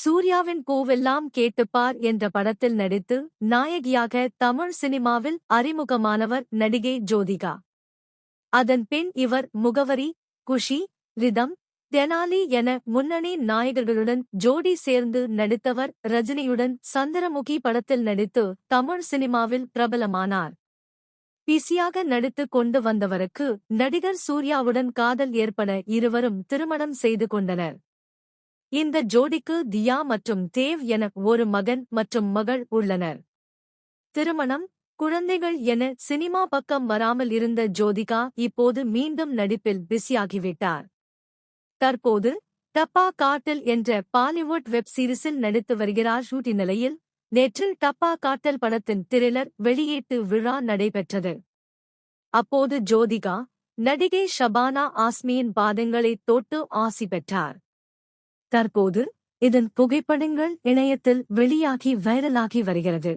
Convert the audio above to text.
சூர்யாவின் பூவெல்லாம் கேட்டுப்பார் என்ற படத்தில் நடித்து நாயகியாக தமிழ் சினிமாவில் அறிமுகமானவர் நடிகை ஜோதிகா. அதன் பின் இவர் முகவரி குஷி ரிதம் தெனாலி என முன்னணி நாயகர்களுடன் ஜோடி சேர்ந்து நடித்தவர் ரஜினியுடன் சந்திரமுகி படத்தில் நடித்து தமிழ் சினிமாவில் பிரபலமானார். பிசியாக நடித்துக் கொண்டு வந்தவருக்கு நடிகர் சூர்யாவுடன் காதல் ஏற்பட இருவரும் திருமணம் செய்து கொண்டனர். இந்த ஜோடிக்கு தியா மற்றும் தேவ் என ஒரு மகன் மற்றும் மகள் உள்ளனர். திருமணம் குழந்தைகள் என சினிமா பக்கம் வராமல் இருந்த ஜோதிகா இப்போது மீண்டும் நடிப்பில் பிஸியாகிவிட்டார். தற்போது டப்பா காட்டல் என்ற பாலிவுட் வெப் சீரிஸில் நடித்து வருகிறார் ஷூட்டி நிலையில் நேற்று டப்பா காட்டல் படத்தின் திரிலர் வெளியீட்டு விழா நடைபெற்றது. அப்போது ஜோதிகா நடிகை ஷபானா ஆஸ்மியின் பாதங்களை தொட்டு ஆசி பெற்றார். தற்போது இதன் புகைப்படங்கள் இணையத்தில் வெளியாகி வைரலாகி வருகிறது.